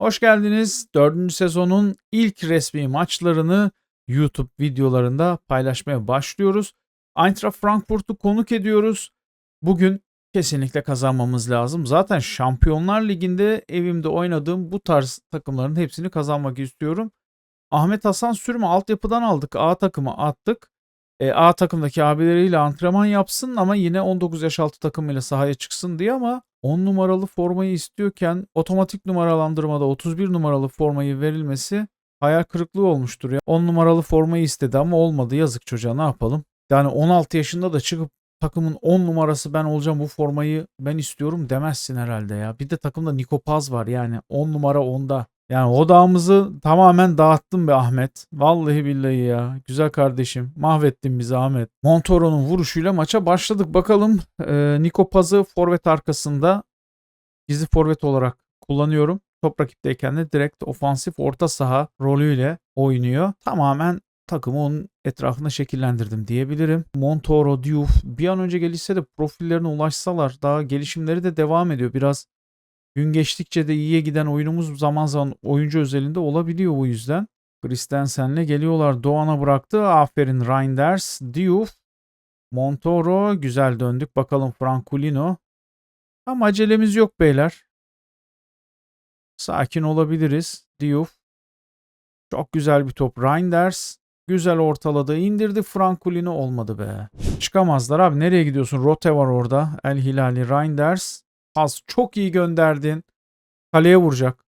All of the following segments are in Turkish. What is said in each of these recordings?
Hoş geldiniz. Dördüncü sezonun ilk resmi maçlarını YouTube videolarında paylaşmaya başlıyoruz. Eintracht Frankfurt'u konuk ediyoruz. Bugün kesinlikle kazanmamız lazım. Zaten Şampiyonlar Ligi'nde evimde oynadığım bu tarz takımların hepsini kazanmak istiyorum. Ahmet Hasan Sürme altyapıdan aldık. A takımı attık. E, A takımdaki abileriyle antrenman yapsın ama yine 19 yaş altı takımıyla sahaya çıksın diye ama 10 numaralı formayı istiyorken otomatik numaralandırmada 31 numaralı formayı verilmesi hayal kırıklığı olmuştur ya. 10 numaralı formayı istedi ama olmadı. Yazık çocuğa ne yapalım? Yani 16 yaşında da çıkıp takımın 10 numarası ben olacağım bu formayı ben istiyorum demezsin herhalde ya. Bir de takımda Niko Paz var yani 10 numara onda. Yani odağımızı tamamen dağıttın be Ahmet. Vallahi billahi ya. Güzel kardeşim. Mahvettin bizi Ahmet. Montoro'nun vuruşuyla maça başladık. Bakalım e, Niko Paz'ı forvet arkasında gizli forvet olarak kullanıyorum. Top rakipteyken de direkt ofansif orta saha rolüyle oynuyor. Tamamen takımı onun etrafında şekillendirdim diyebilirim. Montoro, Diouf bir an önce gelişse de profillerine ulaşsalar daha gelişimleri de devam ediyor. Biraz gün geçtikçe de iyiye giden oyunumuz zaman zaman oyuncu özelinde olabiliyor o yüzden. Christensen'le geliyorlar. Doğan'a bıraktı. Aferin Reinders. Diouf. Montoro. Güzel döndük. Bakalım Franculino. Ama acelemiz yok beyler. Sakin olabiliriz. Diouf. Çok güzel bir top. Reinders. Güzel ortaladı. indirdi. Franculino olmadı be. Çıkamazlar abi. Nereye gidiyorsun? Rote var orada. El Hilali. Reinders. Pas çok iyi gönderdin. Kaleye vuracak.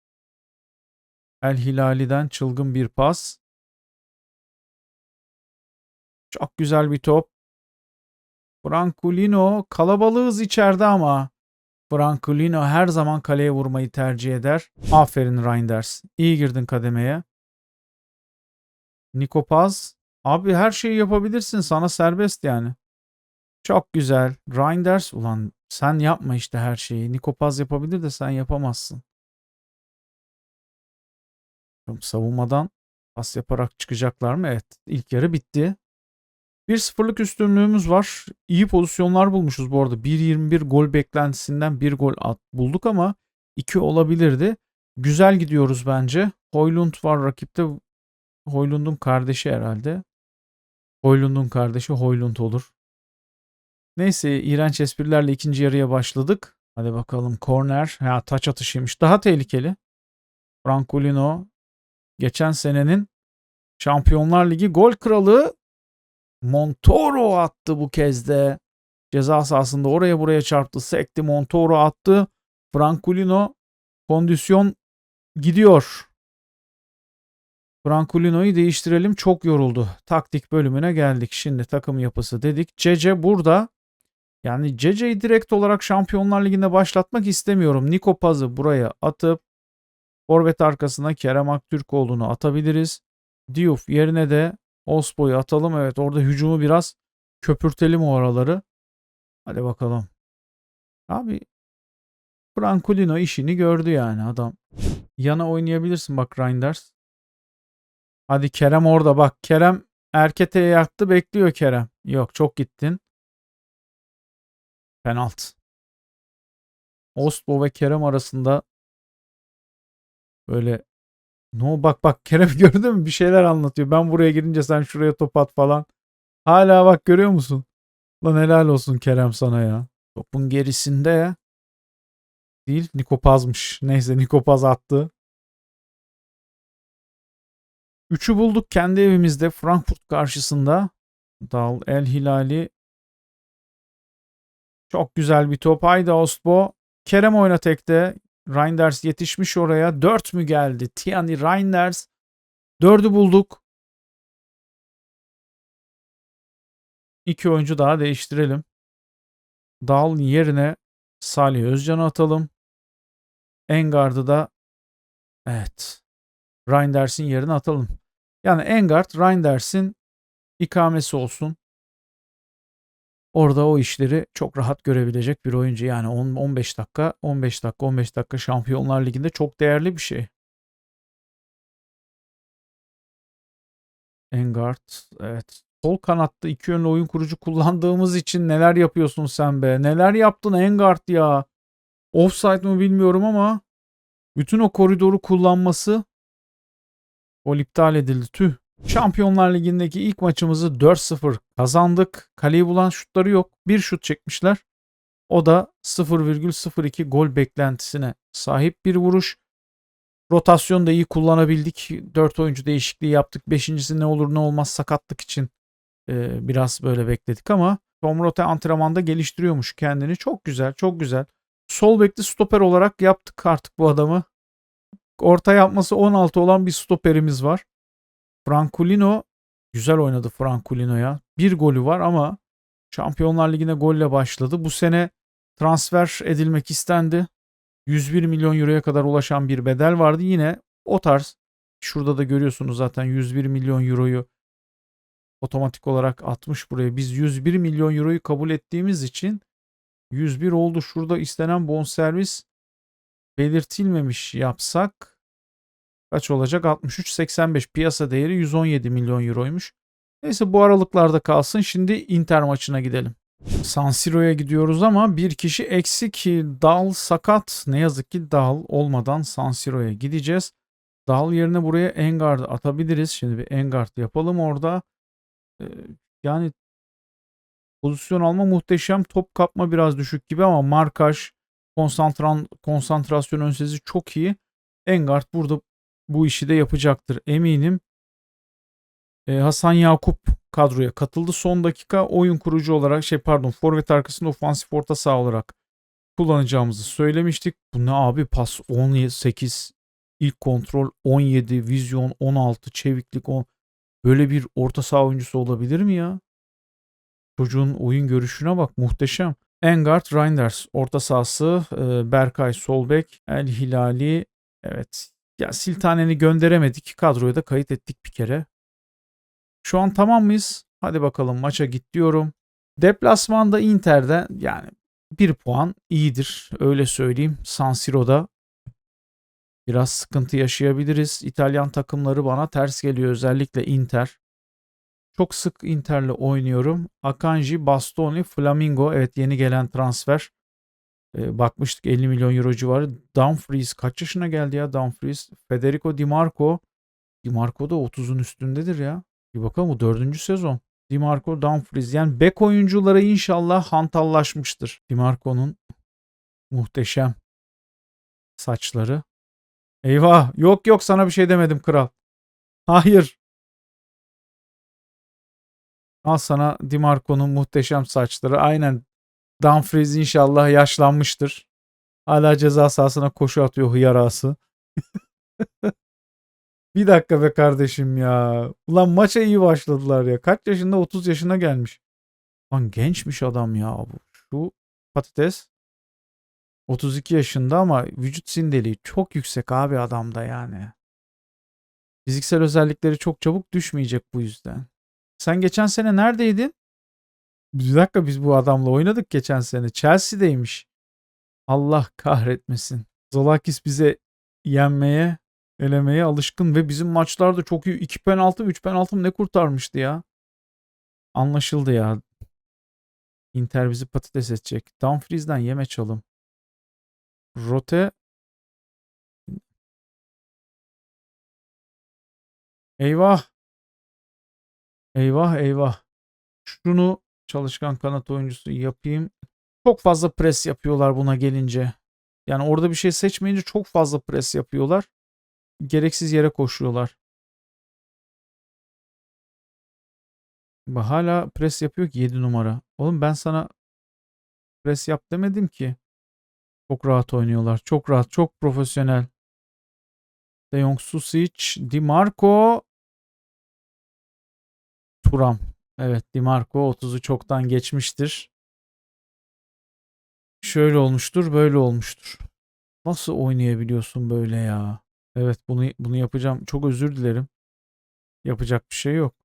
El Hilali'den çılgın bir pas. Çok güzel bir top. Franculino kalabalığız içeride ama Franculino her zaman kaleye vurmayı tercih eder. Aferin Reinders. İyi girdin kademeye. Niko Paz. Abi her şeyi yapabilirsin. Sana serbest yani. Çok güzel. Reinders. Ulan sen yapma işte her şeyi. Niko Paz yapabilir de sen yapamazsın. Savunmadan pas yaparak çıkacaklar mı? Evet. İlk yarı bitti. 1-0'lık üstünlüğümüz var. İyi pozisyonlar bulmuşuz bu arada. 1.21 gol beklentisinden 1 gol at bulduk ama 2 olabilirdi. Güzel gidiyoruz bence. Hoylund var rakipte. Hoylund'un kardeşi herhalde. Hoylund'un kardeşi Hoylund olur. Neyse iğrenç esprilerle ikinci yarıya başladık. Hadi bakalım corner. Ha taç atışıymış. Daha tehlikeli. Francolino geçen senenin Şampiyonlar Ligi gol kralı Montoro attı bu kez de. Ceza sahasında oraya buraya çarptı. Sekti Montoro attı. Francolino kondisyon gidiyor. Francolino'yu değiştirelim. Çok yoruldu. Taktik bölümüne geldik. Şimdi takım yapısı dedik. Cece burada. Yani Cece'yi direkt olarak Şampiyonlar Ligi'nde başlatmak istemiyorum. Niko Paz'ı buraya atıp forvet arkasına Kerem Aktürkoğlu'nu atabiliriz. Diouf yerine de Osbo'yu atalım. Evet orada hücumu biraz köpürtelim o araları. Hadi bakalım. Abi Franculino işini gördü yani adam. Yana oynayabilirsin bak Reinders. Hadi Kerem orada bak. Kerem Erkete'ye yattı bekliyor Kerem. Yok çok gittin. Penalt. Osbo ve Kerem arasında böyle no bak bak Kerem gördün mü bir şeyler anlatıyor. Ben buraya girince sen şuraya top at falan. Hala bak görüyor musun? Lan helal olsun Kerem sana ya. Topun gerisinde değil Nikopaz'mış. Neyse Nikopaz attı. Üçü bulduk kendi evimizde Frankfurt karşısında. Dal El Hilali çok güzel bir top. Haydi Osbo. Kerem oyna tekte. Reinders yetişmiş oraya. 4 mü geldi? Tiani Reinders. 4'ü bulduk. İki oyuncu daha değiştirelim. Dal yerine Salih Özcan'ı atalım. Engard'ı da evet Reinders'in yerine atalım. Yani Engard Reinders'in ikamesi olsun. Orada o işleri çok rahat görebilecek bir oyuncu. Yani 10 15 dakika, 15 dakika, 15 dakika Şampiyonlar Ligi'nde çok değerli bir şey. Engard, evet. Sol kanatta iki yönlü oyun kurucu kullandığımız için neler yapıyorsun sen be? Neler yaptın Engard ya? Offside mı bilmiyorum ama Bütün o koridoru kullanması gol iptal edildi. Tüh. Şampiyonlar Ligi'ndeki ilk maçımızı 4-0 kazandık. Kaleyi bulan şutları yok. Bir şut çekmişler. O da 0,02 gol beklentisine sahip bir vuruş. Rotasyonu da iyi kullanabildik. 4 oyuncu değişikliği yaptık. Beşincisi ne olur ne olmaz sakatlık için e, biraz böyle bekledik ama Tom Rote antrenmanda geliştiriyormuş kendini. Çok güzel, çok güzel. Sol bekli stoper olarak yaptık artık bu adamı. Orta yapması 16 olan bir stoperimiz var. Franculino güzel oynadı Franculino'ya. Bir golü var ama Şampiyonlar Ligi'ne golle başladı. Bu sene transfer edilmek istendi. 101 milyon euroya kadar ulaşan bir bedel vardı. Yine o tarz şurada da görüyorsunuz zaten 101 milyon euroyu otomatik olarak atmış buraya. Biz 101 milyon euroyu kabul ettiğimiz için 101 oldu. Şurada istenen bonservis belirtilmemiş yapsak kaç olacak? 63.85 piyasa değeri 117 milyon euroymuş. Neyse bu aralıklarda kalsın. Şimdi Inter maçına gidelim. San Siro'ya gidiyoruz ama bir kişi eksik. Dal sakat. Ne yazık ki Dal olmadan San Siro'ya gideceğiz. Dal yerine buraya Engard atabiliriz. Şimdi bir Engard yapalım orada. Ee, yani pozisyon alma muhteşem. Top kapma biraz düşük gibi ama markaj, konsantran, konsantrasyon ön çok iyi. Engard burada bu işi de yapacaktır eminim. Ee, Hasan Yakup kadroya katıldı. Son dakika oyun kurucu olarak şey pardon forvet arkasında ofansif orta saha olarak kullanacağımızı söylemiştik. Bu ne abi pas 18 ilk kontrol 17 vizyon 16 çeviklik 10 böyle bir orta saha oyuncusu olabilir mi ya? Çocuğun oyun görüşüne bak muhteşem. Engard Reinders orta sahası e, Berkay Solbek El Hilali evet ya Siltane'ni gönderemedik kadroya da kayıt ettik bir kere. Şu an tamam mıyız? Hadi bakalım maça git diyorum. Deplasmanda Inter'de yani bir puan iyidir. Öyle söyleyeyim. San Siro'da biraz sıkıntı yaşayabiliriz. İtalyan takımları bana ters geliyor. Özellikle Inter. Çok sık Inter'le oynuyorum. Akanji, Bastoni, Flamingo. Evet yeni gelen transfer. Ee, bakmıştık 50 milyon euro civarı. Dumfries kaç yaşına geldi ya Dumfries? Federico Di Marco. Di Marco da 30'un üstündedir ya. Bir bakalım bu dördüncü sezon. Dimarco Dumfries yani bek oyuncuları inşallah hantallaşmıştır. Dimarco'nun muhteşem saçları. Eyvah yok yok sana bir şey demedim kral. Hayır. Al sana Dimarco'nun muhteşem saçları. Aynen Dumfries inşallah yaşlanmıştır. Hala ceza sahasına koşu atıyor hıyarası. Bir dakika be kardeşim ya. Ulan maça iyi başladılar ya. Kaç yaşında? 30 yaşına gelmiş. Lan gençmiş adam ya bu. Şu patates 32 yaşında ama vücut sindeliği çok yüksek abi adamda yani. Fiziksel özellikleri çok çabuk düşmeyecek bu yüzden. Sen geçen sene neredeydin? Bir dakika biz bu adamla oynadık geçen sene. Chelsea'deymiş. Allah kahretmesin. Zolakis bize yenmeye elemeye alışkın ve bizim maçlarda çok iyi 2 penaltı 3 penaltı ne kurtarmıştı ya. Anlaşıldı ya. Inter bizi patates edecek. Dumfries'den yeme çalım. Rote Eyvah. Eyvah eyvah. Şunu çalışkan kanat oyuncusu yapayım. Çok fazla pres yapıyorlar buna gelince. Yani orada bir şey seçmeyince çok fazla pres yapıyorlar gereksiz yere koşuyorlar. Hala pres yapıyor ki 7 numara. Oğlum ben sana pres yap demedim ki. Çok rahat oynuyorlar. Çok rahat. Çok profesyonel. De Jong Susic. Di Marco. Turam. Evet Di Marco 30'u çoktan geçmiştir. Şöyle olmuştur. Böyle olmuştur. Nasıl oynayabiliyorsun böyle ya? Evet bunu bunu yapacağım. Çok özür dilerim. Yapacak bir şey yok.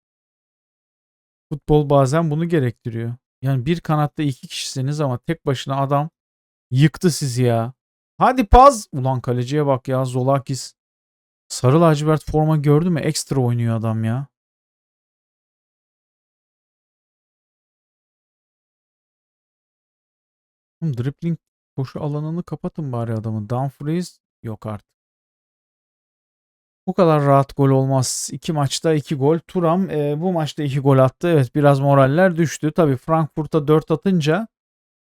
Futbol bazen bunu gerektiriyor. Yani bir kanatta iki kişisiniz ama tek başına adam yıktı sizi ya. Hadi paz. Ulan kaleciye bak ya Zolakis. Sarı lacivert forma gördü mü? Ekstra oynuyor adam ya. Dribbling koşu alanını kapatın bari adamı. Dumfries yok artık. Bu kadar rahat gol olmaz. İki maçta iki gol. Turam e, bu maçta iki gol attı. Evet biraz moraller düştü. Tabii Frankfurt'a 4 atınca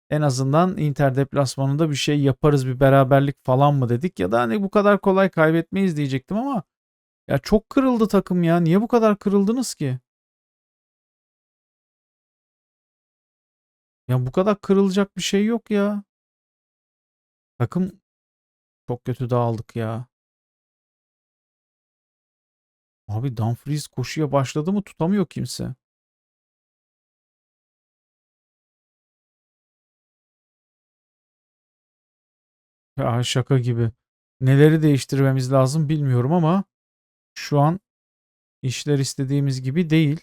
en azından Inter deplasmanında bir şey yaparız bir beraberlik falan mı dedik. Ya da hani bu kadar kolay kaybetmeyiz diyecektim ama ya çok kırıldı takım ya. Niye bu kadar kırıldınız ki? Ya bu kadar kırılacak bir şey yok ya. Takım çok kötü dağıldık ya. Abi Dumfries koşuya başladı mı tutamıyor kimse. Ya şaka gibi. Neleri değiştirmemiz lazım bilmiyorum ama şu an işler istediğimiz gibi değil.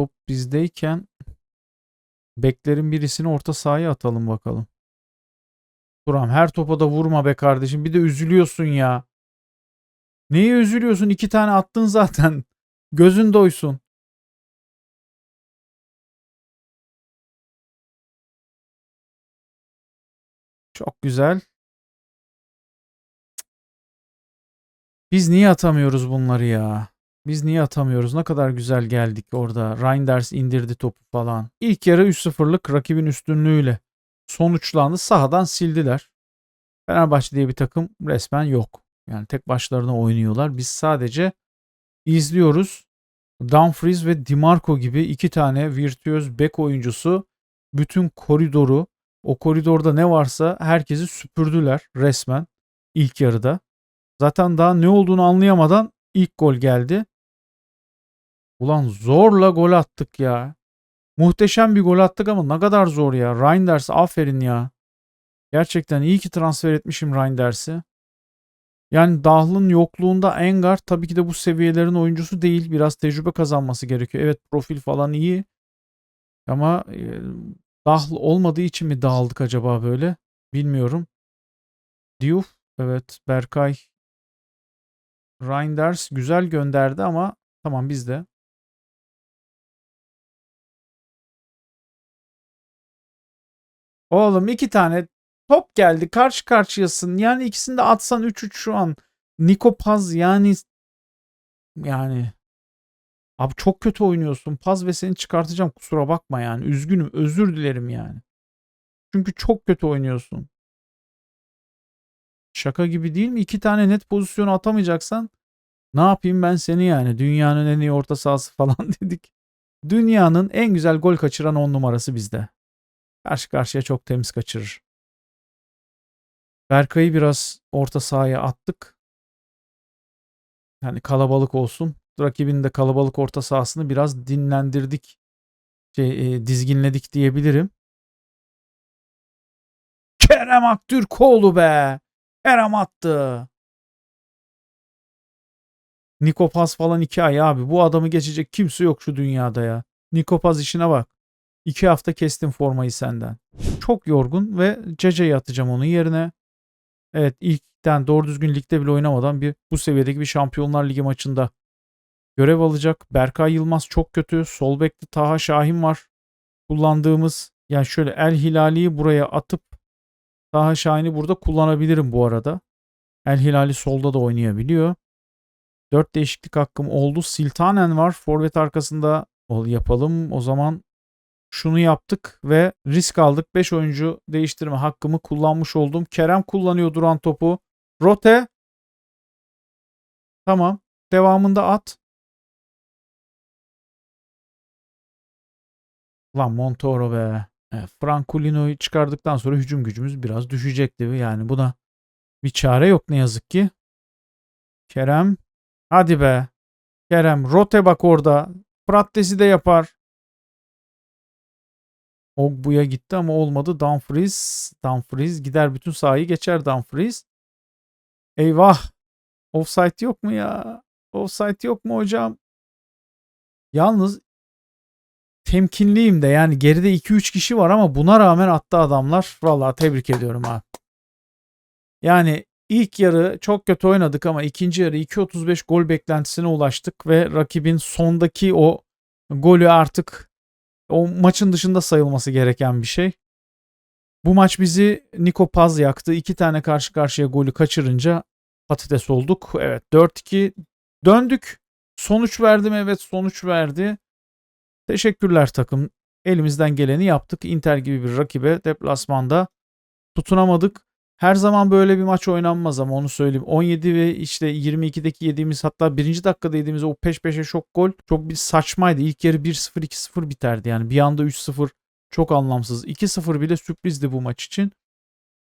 Top bizdeyken beklerin birisini orta sahaya atalım bakalım. Turam her topa da vurma be kardeşim. Bir de üzülüyorsun ya. Neye üzülüyorsun? İki tane attın zaten. Gözün doysun. Çok güzel. Biz niye atamıyoruz bunları ya? Biz niye atamıyoruz? Ne kadar güzel geldik orada. Reinders indirdi topu falan. İlk yarı 3-0'lık rakibin üstünlüğüyle sonuçlandı. Sahadan sildiler. Fenerbahçe diye bir takım resmen yok. Yani tek başlarına oynuyorlar. Biz sadece izliyoruz. Dumfries ve Dimarco gibi iki tane virtüöz bek oyuncusu bütün koridoru o koridorda ne varsa herkesi süpürdüler resmen ilk yarıda. Zaten daha ne olduğunu anlayamadan ilk gol geldi. Ulan zorla gol attık ya. Muhteşem bir gol attık ama ne kadar zor ya. Reinders aferin ya. Gerçekten iyi ki transfer etmişim Reinders'i. Yani Dahl'ın yokluğunda Engar tabii ki de bu seviyelerin oyuncusu değil. Biraz tecrübe kazanması gerekiyor. Evet profil falan iyi. Ama e, Dahl olmadığı için mi dağıldık acaba böyle? Bilmiyorum. Diouf evet Berkay Reinders güzel gönderdi ama tamam biz de. Oğlum iki tane top geldi karşı karşıyasın. Yani ikisini de atsan 3-3 şu an. Niko Paz yani yani abi çok kötü oynuyorsun. Paz ve seni çıkartacağım kusura bakma yani. Üzgünüm özür dilerim yani. Çünkü çok kötü oynuyorsun. Şaka gibi değil mi? İki tane net pozisyonu atamayacaksan ne yapayım ben seni yani? Dünyanın en iyi orta sahası falan dedik. Dünyanın en güzel gol kaçıran on numarası bizde. Karşı karşıya çok temiz kaçırır. Berkay'ı biraz orta sahaya attık. Yani kalabalık olsun. Rakibin de kalabalık orta sahasını biraz dinlendirdik. Şey, e, dizginledik diyebilirim. Kerem Aktürkoğlu be. Kerem attı. Nikopaz falan iki ay abi. Bu adamı geçecek kimse yok şu dünyada ya. Nikopaz işine bak. İki hafta kestim formayı senden. Çok yorgun ve Ceca'yı atacağım onun yerine. Evet ilkten doğru düzgün ligde bile oynamadan bir bu seviyedeki bir Şampiyonlar Ligi maçında görev alacak. Berkay Yılmaz çok kötü. Sol bekte Taha Şahin var. Kullandığımız yani şöyle El Hilali'yi buraya atıp Taha Şahin'i burada kullanabilirim bu arada. El Hilali solda da oynayabiliyor. 4 değişiklik hakkım oldu. Siltanen var. Forvet arkasında yapalım. O zaman şunu yaptık ve risk aldık. 5 oyuncu değiştirme hakkımı kullanmış oldum. Kerem kullanıyor duran topu. Rote. Tamam. Devamında at. Lan Montoro be. Evet, çıkardıktan sonra hücum gücümüz biraz düşecekti. Yani buna bir çare yok ne yazık ki. Kerem. Hadi be. Kerem. Rote bak orada. Prattes'i de yapar. Ogbu'ya gitti ama olmadı. Dumfries. Dumfries gider bütün sahayı geçer Dumfries. Eyvah. Offside yok mu ya? Offside yok mu hocam? Yalnız temkinliyim de yani geride 2-3 kişi var ama buna rağmen attı adamlar. Vallahi tebrik ediyorum abi. Yani ilk yarı çok kötü oynadık ama ikinci yarı 2.35 gol beklentisine ulaştık ve rakibin sondaki o golü artık O maçın dışında sayılması gereken bir şey. Bu maç bizi Niko Paz yaktı. İki tane karşı karşıya golü kaçırınca patates olduk. Evet 4-2 döndük. Sonuç verdim evet sonuç verdi. Teşekkürler takım. Elimizden geleni yaptık. Inter gibi bir rakibe deplasmanda tutunamadık. Her zaman böyle bir maç oynanmaz ama onu söyleyeyim. 17 ve işte 22'deki yediğimiz hatta birinci dakikada yediğimiz o peş peşe şok gol çok bir saçmaydı. İlk yarı 1-0 2-0 biterdi yani. Bir anda 3-0 çok anlamsız. 2-0 bile sürprizdi bu maç için.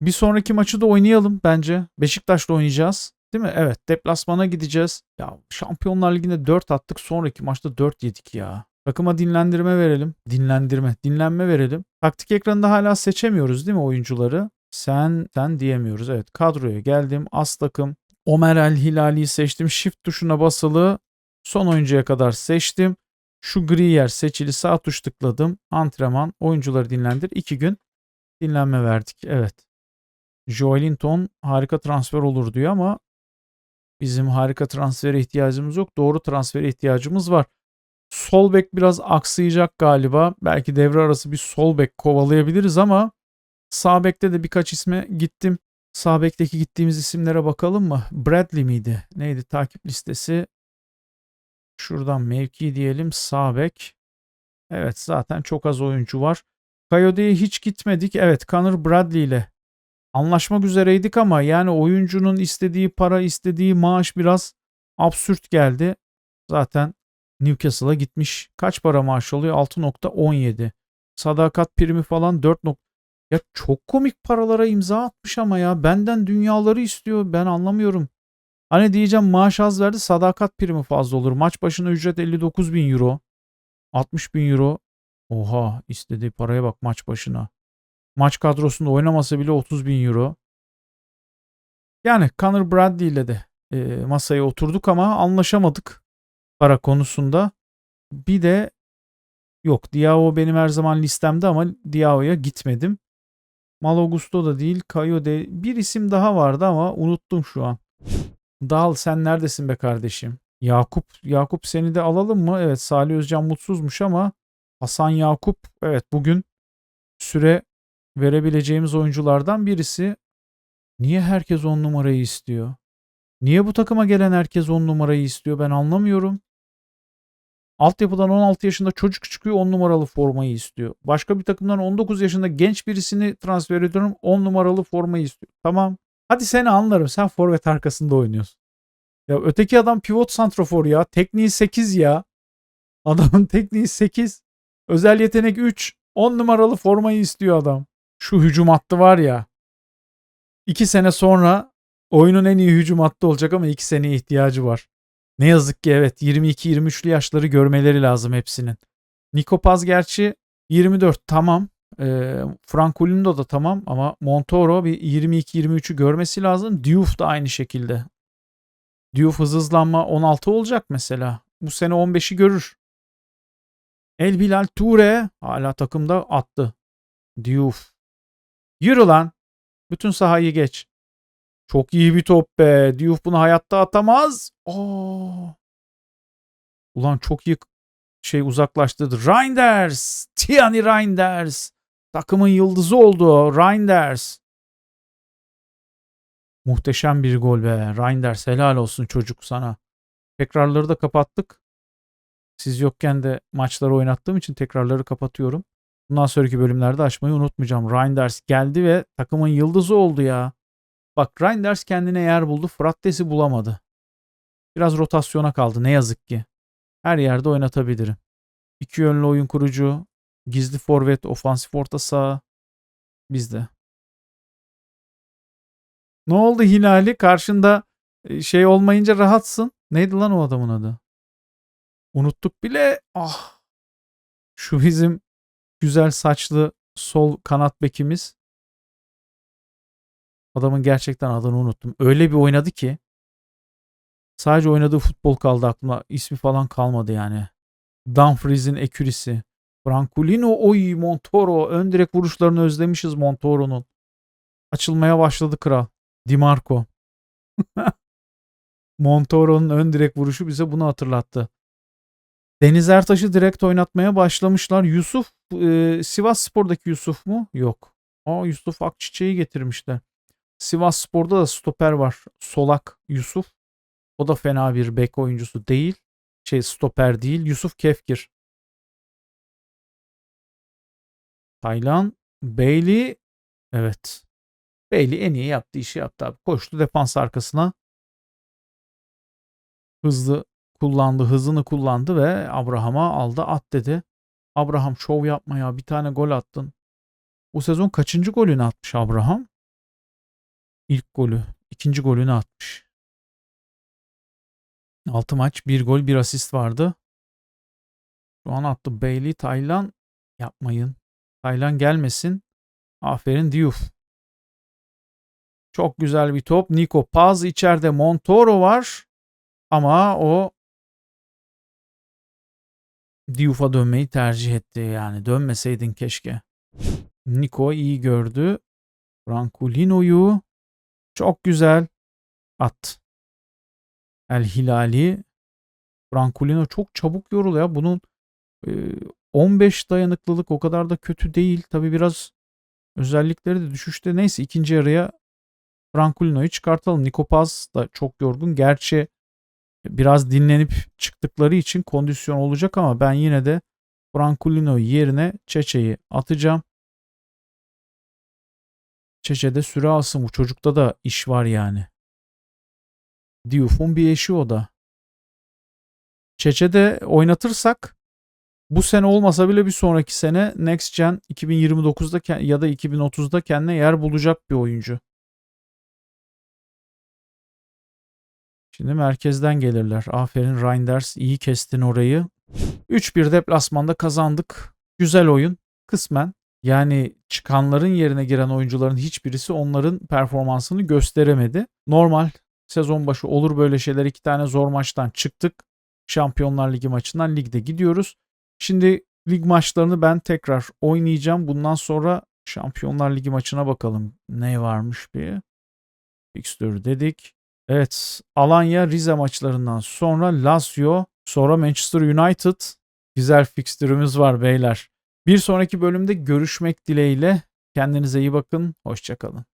Bir sonraki maçı da oynayalım bence. Beşiktaş'la oynayacağız. Değil mi? Evet. Deplasmana gideceğiz. Ya Şampiyonlar Ligi'nde 4 attık. Sonraki maçta 4 yedik ya. Takıma dinlendirme verelim. Dinlendirme. Dinlenme verelim. Taktik ekranında hala seçemiyoruz değil mi oyuncuları? Sen, sen diyemiyoruz. Evet kadroya geldim. As takım. Omer El Hilali'yi seçtim. Shift tuşuna basılı. Son oyuncuya kadar seçtim. Şu gri yer seçili sağ tuş tıkladım. Antrenman. Oyuncuları dinlendir. 2 gün dinlenme verdik. Evet. Joelinton harika transfer olur diyor ama bizim harika transfere ihtiyacımız yok. Doğru transfere ihtiyacımız var. Sol bek biraz aksayacak galiba. Belki devre arası bir sol bek kovalayabiliriz ama sağ bekte de birkaç isme gittim. Sağ bekteki gittiğimiz isimlere bakalım mı? Bradley miydi? Neydi takip listesi? Şuradan mevki diyelim sağ bek. Evet zaten çok az oyuncu var. Coyote'ye hiç gitmedik. Evet Connor Bradley ile anlaşmak üzereydik ama yani oyuncunun istediği para, istediği maaş biraz absürt geldi. Zaten Newcastle'a gitmiş. Kaç para maaş alıyor? 6.17. Sadakat primi falan 4. Ya çok komik paralara imza atmış ama ya. Benden dünyaları istiyor. Ben anlamıyorum. Hani diyeceğim maaş az verdi sadakat primi fazla olur. Maç başına ücret 59 bin euro. 60 bin euro. Oha istediği paraya bak maç başına. Maç kadrosunda oynamasa bile 30 bin euro. Yani Conor Bradley ile de e, masaya oturduk ama anlaşamadık para konusunda. Bir de yok Diao benim her zaman listemde ama Diao'ya gitmedim. Mal Augusto da değil. Coyote bir isim daha vardı ama unuttum şu an. Dal sen neredesin be kardeşim? Yakup Yakup seni de alalım mı? Evet Salih Özcan mutsuzmuş ama Hasan Yakup evet bugün süre verebileceğimiz oyunculardan birisi. Niye herkes on numarayı istiyor? Niye bu takıma gelen herkes on numarayı istiyor? Ben anlamıyorum. Altyapıdan 16 yaşında çocuk çıkıyor 10 numaralı formayı istiyor. Başka bir takımdan 19 yaşında genç birisini transfer ediyorum 10 numaralı formayı istiyor. Tamam. Hadi seni anlarım. Sen forvet arkasında oynuyorsun. Ya öteki adam pivot santrofor ya. Tekniği 8 ya. Adamın tekniği 8. Özel yetenek 3. 10 numaralı formayı istiyor adam. Şu hücum hattı var ya. 2 sene sonra oyunun en iyi hücum hattı olacak ama 2 seneye ihtiyacı var. Ne yazık ki evet 22-23'lü yaşları görmeleri lazım hepsinin. Niko Paz gerçi 24 tamam. E, Frankulindo da tamam ama Montoro bir 22-23'ü görmesi lazım. Diouf da aynı şekilde. Diouf hız hızlanma 16 olacak mesela. Bu sene 15'i görür. El Bilal Toure hala takımda attı. Diouf. Yürü lan. Bütün sahayı geç. Çok iyi bir top be. Diouf bunu hayatta atamaz. Oo. Ulan çok iyi şey uzaklaştırdı. Reinders. Tiani Reinders. Takımın yıldızı oldu. Reinders. Muhteşem bir gol be. Reinders helal olsun çocuk sana. Tekrarları da kapattık. Siz yokken de maçları oynattığım için tekrarları kapatıyorum. Bundan sonraki bölümlerde açmayı unutmayacağım. Reinders geldi ve takımın yıldızı oldu ya. Bak Reinders kendine yer buldu. Frattes'i bulamadı. Biraz rotasyona kaldı ne yazık ki. Her yerde oynatabilirim. İki yönlü oyun kurucu, gizli forvet, ofansif orta saha bizde. Ne oldu Hilali? Karşında e, şey olmayınca rahatsın. Neydi lan o adamın adı? Unuttuk bile. Ah. Şu bizim güzel saçlı sol kanat bekimiz. Adamın gerçekten adını unuttum. Öyle bir oynadı ki sadece oynadığı futbol kaldı aklıma. İsmi falan kalmadı yani. Dumfries'in ekürisi. Franculino, oy Montoro. Ön direk vuruşlarını özlemişiz Montoro'nun. Açılmaya başladı kral. Di Marco. Montoro'nun ön direk vuruşu bize bunu hatırlattı. Deniz Ertaş'ı direkt oynatmaya başlamışlar. Yusuf e, Sivas Spor'daki Yusuf mu? Yok. Aa Yusuf Akçiçek'i getirmişler. Sivas Spor'da da stoper var. Solak Yusuf. O da fena bir bek oyuncusu değil. Şey stoper değil. Yusuf Kefkir. Taylan Bailey evet. Bailey en iyi yaptığı işi yaptı abi. Koştu defans arkasına. Hızlı kullandı, hızını kullandı ve Abraham'a aldı at dedi. Abraham şov yapma ya bir tane gol attın. Bu sezon kaçıncı golünü atmış Abraham? İlk golü. ikinci golünü atmış. 6 maç, 1 gol, 1 asist vardı. Şu an attı Bailey, Taylan yapmayın. Taylan gelmesin. Aferin Diouf. Çok güzel bir top. Nico Paz içeride Montoro var. Ama o Diouf'a dönmeyi tercih etti. Yani dönmeseydin keşke. Nico iyi gördü. Franculino'yu çok güzel at. El Hilali. Franculino çok çabuk yoruluyor. Bunun e, 15 dayanıklılık o kadar da kötü değil. Tabi biraz özellikleri de düşüşte. Neyse ikinci yarıya Franculino'yu çıkartalım. Nico Paz da çok yorgun. Gerçi biraz dinlenip çıktıkları için kondisyon olacak ama ben yine de Franculino yerine Çeçe'yi atacağım. Çeçe'de süre alsın. Bu çocukta da iş var yani. Diouf'un bir eşi o da. Çeçe'de oynatırsak bu sene olmasa bile bir sonraki sene Next Gen 2029'da ya da 2030'da kendine yer bulacak bir oyuncu. Şimdi merkezden gelirler. Aferin Reinders iyi kestin orayı. 3-1 deplasmanda kazandık. Güzel oyun. Kısmen yani çıkanların yerine giren oyuncuların hiçbirisi onların performansını gösteremedi. Normal sezon başı olur böyle şeyler. iki tane zor maçtan çıktık. Şampiyonlar Ligi maçından ligde gidiyoruz. Şimdi lig maçlarını ben tekrar oynayacağım. Bundan sonra Şampiyonlar Ligi maçına bakalım. Ne varmış bir. Fixture dedik. Evet Alanya Rize maçlarından sonra Lazio sonra Manchester United güzel fikstürümüz var beyler. Bir sonraki bölümde görüşmek dileğiyle kendinize iyi bakın. Hoşçakalın.